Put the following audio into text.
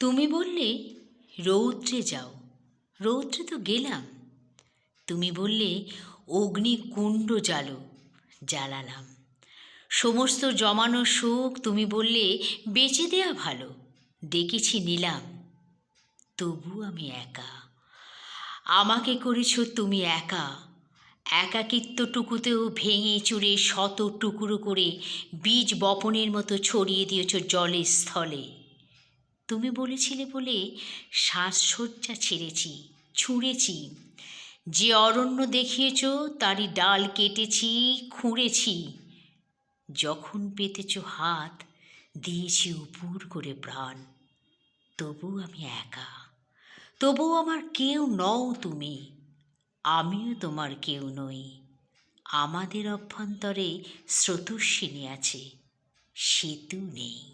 তুমি বললে, রৌদ্রে যাও। রৌদ্রে তো গেলাম। তুমি বললে, অগ্নিকুণ্ড জ্বালো, জ্বালালাম। সমস্ত জমানো সুখ তুমি বললে, বেচে দেয়া ভালো, ডেকেছি নিলাম। তবু আমি একা। আমাকে করেছ তুমি একা। একাকিত্বটুকুতেও ভেঙে চুরে শত টুকরো করে বীজ বপনের মতো ছড়িয়ে দিয়েছ জলের স্থলে। তুমি বলেছিলে বলে শ্বাসসজ্জা ছেড়েছি, ছুঁড়েছি। যে অরণ্য দেখিয়েছ, তারই ডাল কেটেছি, খুঁড়েছি। যখন পেতেছ হাত, দিয়েছি উপুর করে প্রাণ। তবু আমি একা। তবু আমার কেউ নও তুমি। আমিও তোমার কেউ নই। আমাদের অভ্যন্তরে স্রোতস্বিনী আছে, সেতু নেই।